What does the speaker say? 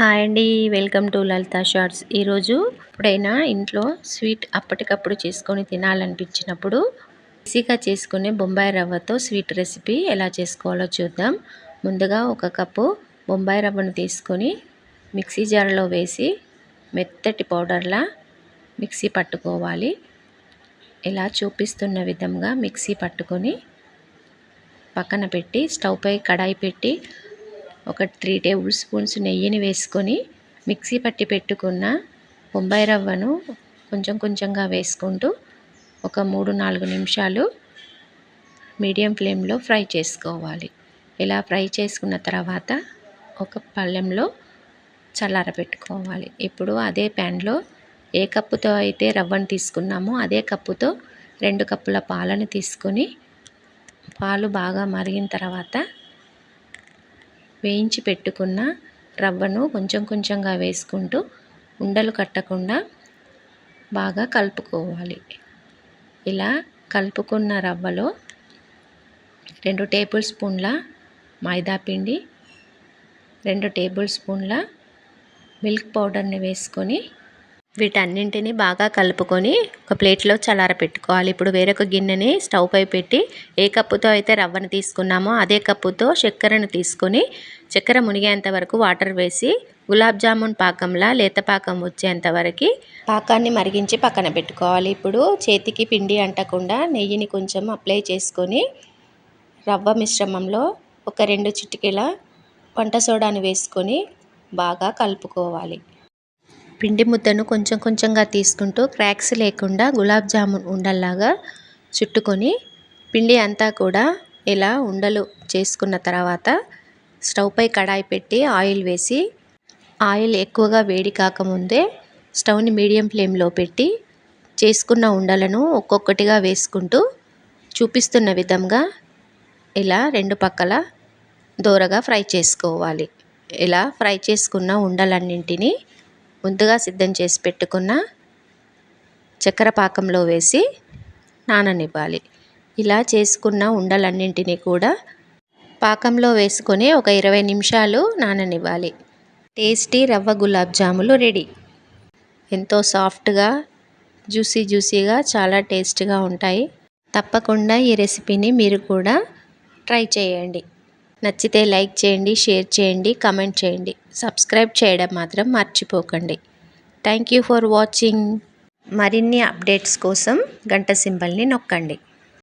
Hi అండి welcome to Lalitha shorts. ఈరోజు ఎప్పుడైనా ఇంట్లో స్వీట్ అప్పటికప్పుడు చేసుకొని తినాలనిపించినప్పుడు ఈజీగా చేసుకునే బొంబాయి రవ్వతో స్వీట్ రెసిపీ ఎలా చేసుకోవాలో చూద్దాం. ముందుగా ఒక కప్పు బొంబాయి రవ్వను తీసుకొని మిక్సీ జార్లో వేసి మెత్తటి పౌడర్లా మిక్సీ పట్టుకోవాలి. ఇలా చూపిస్తున్న విధంగా మిక్సీ పట్టుకొని పక్కన పెట్టి స్టవ్పై కడాయి పెట్టి ఒక త్రీ టేబుల్ స్పూన్స్ నెయ్యిని వేసుకొని మిక్సీ పట్టి పెట్టుకున్న బొంబాయి రవ్వను కొంచెం కొంచెంగా వేసుకుంటూ ఒక మూడు నాలుగు నిమిషాలు మీడియం ఫ్లేమ్లో ఫ్రై చేసుకోవాలి. ఇలా ఫ్రై చేసుకున్న తర్వాత ఒక పళ్ళెంలో చల్లారబెట్టుకోవాలి ఇప్పుడు అదే ప్యాన్లో ఏ కప్పుతో అయితే రవ్వను తీసుకున్నామో అదే కప్పుతో రెండు కప్పుల పాలను తీసుకొని పాలు బాగా మరిగిన తర్వాత వేయించి పెట్టుకున్న రవ్వను కొంచెం కొంచెంగా వేసుకుంటూ ఉండలు కట్టకుండా బాగా కలుపుకోవాలి. ఇలా కలుపుకున్న రవ్వలో రెండు టేబుల్ స్పూన్ల మైదా పిండి రెండు టేబుల్ స్పూన్ల మిల్క్ పౌడర్ని వేసుకొని వీటన్నింటినీ బాగా కలుపుకొని ఒక ప్లేట్లో చల్లార పెట్టుకోవాలి. ఇప్పుడు వేరొక గిన్నెని స్టవ్ పై పెట్టి ఏ కప్పుతో అయితే రవ్వను తీసుకున్నామో అదే కప్పుతో చక్కెరను తీసుకొని చక్కెర మునిగేంత వరకు వాటర్ వేసి గులాబ్ జామున్ పాకంలా లేత పాకం వచ్చేంత వరకు పాకాన్ని మరిగించి పక్కన పెట్టుకోవాలి. ఇప్పుడు చేతికి పిండి అంటకుండా నెయ్యిని కొంచెం అప్లై చేసుకొని రవ్వ మిశ్రమంలో ఒక రెండు చిటికెల వంట సోడాను వేసుకొని బాగా కలుపుకోవాలి. పిండి ముద్దను కొంచెం కొంచెంగా తీసుకుంటూ క్రాక్స్ లేకుండా గులాబ్ జామున్ ఉండల్లాగా చుట్టుకొని పిండి అంతా కూడా ఇలా ఉండలు చేసుకున్న తర్వాత స్టవ్ పై కడాయి పెట్టి ఆయిల్ వేసి ఆయిల్ ఎక్కువగా వేడి కాకముందే స్టవ్ని మీడియం ఫ్లేమ్లో పెట్టి చేసుకున్న ఉండలను ఒక్కొక్కటిగా వేసుకుంటూ చూపిస్తున్న విధంగా ఇలా రెండు పక్కల దోరగా ఫ్రై చేసుకోవాలి. ఇలా ఫ్రై చేసుకున్న ఉండలన్నింటినీ ముందుగా సిద్ధం చేసి పెట్టుకున్న చక్కెర పాకంలో వేసి నాననివ్వాలి. ఇలా చేసుకున్న ఉండలన్నింటినీ కూడా పాకంలో వేసుకొని ఒక ఇరవై నిమిషాలు నాననివ్వాలి. టేస్టీ రవ్వ గులాబ్ జాములు రెడీ. ఎంతో సాఫ్ట్గా జ్యూసీ జ్యూసీగా చాలా టేస్ట్గా ఉంటాయి. తప్పకుండా ఈ రెసిపీని మీరు కూడా ట్రై చేయండి. నచ్చితే లైక్ చేయండి షేర్ చేయండి కమెంట్ చేయండి. సబ్స్క్రైబ్ చేయడం మాత్రం మర్చిపోకండి. Thank you for watching. మరిన్ని అప్డేట్స్ కోసం గంట సింబల్ని నొక్కండి.